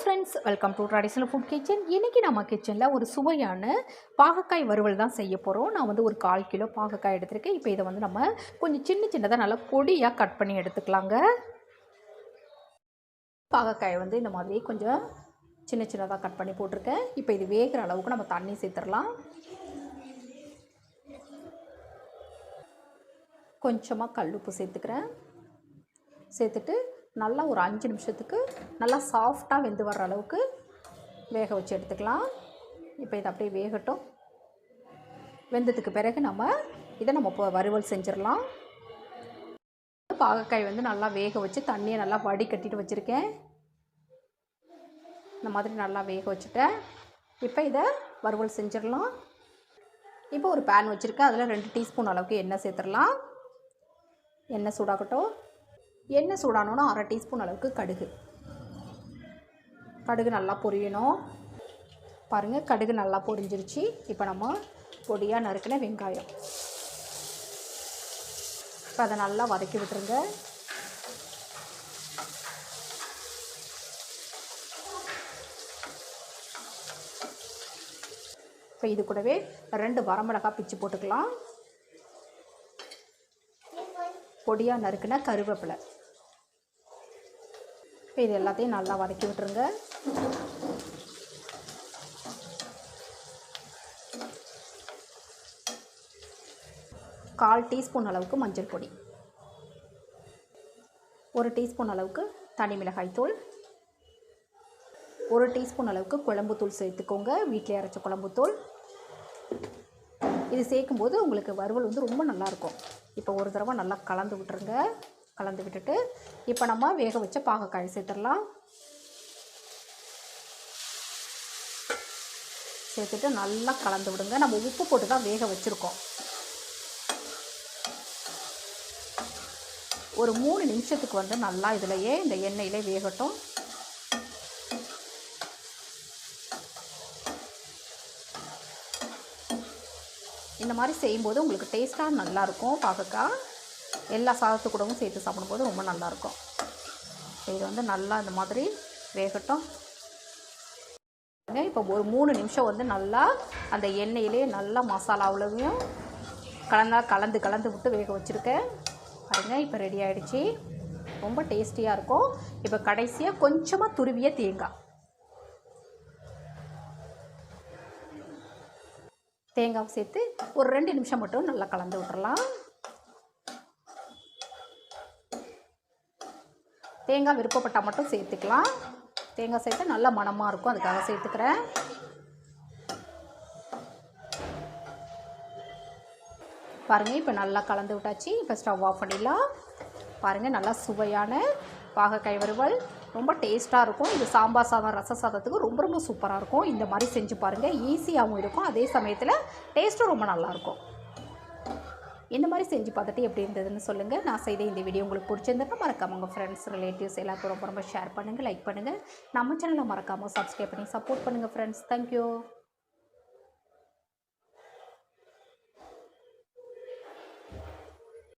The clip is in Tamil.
Friends welcome to traditional food kitchen இன்றைக்கி நம்ம கிச்சனில் ஒரு சுவையான பாகக்காய் வறுவல் தான் செய்ய போகிறோம் நான் வந்து ஒரு கால் கிலோ பாகக்காய் எடுத்திருக்கேன். இப்போ இதை வந்து நம்ம கொஞ்சம் சின்ன சின்னதாக நல்லா பொடியாக கட் பண்ணி எடுத்துக்கலாங்க. பாகக்காயை வந்து இந்த மாதிரி கொஞ்சம் சின்ன சின்னதாக கட் பண்ணி போட்டிருக்கேன். இப்போ இது வேகிற அளவுக்கு நம்ம தண்ணி சேர்த்துடலாம். கொஞ்சமாக கல்லுப்பு சேர்த்துக்கிறேன். சேர்த்துட்டு நல்லா ஒரு அஞ்சு நிமிஷத்துக்கு நல்லா சாஃப்டாக வெந்து வர்ற அளவுக்கு வேக வச்சு எடுத்துக்கலாம். இப்போ இதை அப்படியே வேகட்டும். வெந்ததுக்கு பிறகு நம்ம இதை நம்ம இப்போ வறுவல் செஞ்சிடலாம். பாகக்காய் வந்து நல்லா வேக வச்சு தண்ணியை நல்லா வடிகட்டிட்டு வச்சுருக்கேன். இந்த மாதிரி நல்லா வேக வச்சுட்டேன். இப்போ இதை வறுவல் செஞ்சிடலாம். இப்போ ஒரு பேன் வச்சுருக்கேன். அதில் ரெண்டு டீஸ்பூன் அளவுக்கு எண்ணெய் சேர்த்துடலாம். எண்ணெய் சூடாகட்டும். எண்ணெய் சூடானோன்னா அரை டீஸ்பூன் அளவுக்கு கடுகு. கடுகு நல்லா பொரியணும். பாருங்கள் கடுகு நல்லா பொரிஞ்சிருச்சு. இப்போ நம்ம பொடியாக நறுக்கின வெங்காயம். இப்போ அதை நல்லா வதக்கி விட்டுருங்க. இப்போ இது கூடவே ரெண்டு வரமிளகாய் பிச்சு போட்டுக்கலாம். பொடியாக நறுக்கின கருவேப்பிலை. இப்போ இது எல்லாத்தையும் நல்லா வதக்கி விட்டுருங்க. கால் டீஸ்பூன் அளவுக்கு மஞ்சள் பொடி. ஒரு டீஸ்பூன் அளவுக்கு தனி மிளகாய் தூள். ஒரு டீஸ்பூன் அளவுக்கு குழம்புத்தூள் சேர்த்துக்கோங்க. வீட்டிலே அரைச்ச குழம்புத்தூள் இது சேர்க்கும்போது உங்களுக்கு வறுவல் வந்து ரொம்ப நல்லாயிருக்கும் இப்போ ஒரு தடவை நல்லா கலந்து விட்டுருங்க. கலந்து விட்டுட்டு இப்போ நம்ம வேக வச்ச பாகக்காய் சேர்த்துடலாம். சேர்த்துட்டு நல்லா கலந்து விடுங்க. நம்ம உப்பு போட்டு தான் வேக வச்சுருக்கோம். ஒரு மூணு நிமிஷத்துக்கு வந்து நல்லா இதிலையே இந்த எண்ணெயிலே வேகட்டும். இந்த மாதிரி செய்யும்போது உங்களுக்கு டேஸ்ட்டாக நல்லாயிருக்கும் பார்க்கக்கா எல்லா சாதத்து கூடவும் சேர்த்து சாப்பிடும்போது ரொம்ப நல்லாயிருக்கும். இது வந்து நல்லா இந்த மாதிரி வேகட்டும். இப்போ ஒரு மூணு நிமிஷம் வந்து நல்லா அந்த எண்ணெயிலே நல்லா மசாலாவுலையும் கலந்தா கலந்து கலந்து விட்டு வேக வச்சுருக்கேன். பாருங்கள் இப்போ ரெடி ஆகிடுச்சி ரொம்ப டேஸ்டியாக இருக்கும். இப்போ கடைசியாக கொஞ்சமாக துருவிய தேங்காய். தேங்காய் சேர்த்து ஒரு ரெண்டு நிமிஷம் மட்டும் நல்லா கலந்து விட்டுறலாம். தேங்காய் விருப்பப்பட்டால் மட்டும் சேர்த்துக்கலாம். தேங்காய் சேர்த்து நல்லா மணமாக இருக்கும் அதுக்காக சேர்த்துக்கிறேன். பாருங்கள் இப்போ நல்லா கலந்து விட்டாச்சு. இப்போ ஸ்டவ் ஆஃப் பண்ணிடலாம். பாருங்கள் நல்லா சுவையான பாகக்காய் வறுவல். ரொம்ப டேஸ்ட்டாக இருக்கும். இது சாம்பார் சாதம் ரச சாதத்துக்கு ரொம்ப ரொம்ப சூப்பராக இருக்கும். இந்த மாதிரி செஞ்சு பாருங்கள் ஈஸியாகவும் இருக்கும். அதே சமயத்தில் டேஸ்ட்டும் ரொம்ப நல்லாயிருக்கும் இந்த மாதிரி செஞ்சு பார்த்துட்டு எப்படி இருந்ததுன்னு சொல்லுங்கள் நான் செய்த இந்த வீடியோ உங்களுக்கு பிடிச்சிருந்தா மறக்காமல் உங்கள் ஃப்ரெண்ட்ஸ் ரிலேட்டிவ்ஸ் எல்லாருக்கும் ரொம்ப ரொம்ப ஷேர் பண்ணுங்கள் லைக் பண்ணுங்கள் நம்ம சேனலை மறக்காமல் சப்ஸ்கிரைப் பண்ணி சப்போர்ட் பண்ணுங்கள் ஃப்ரெண்ட்ஸ் தேங்க்யூ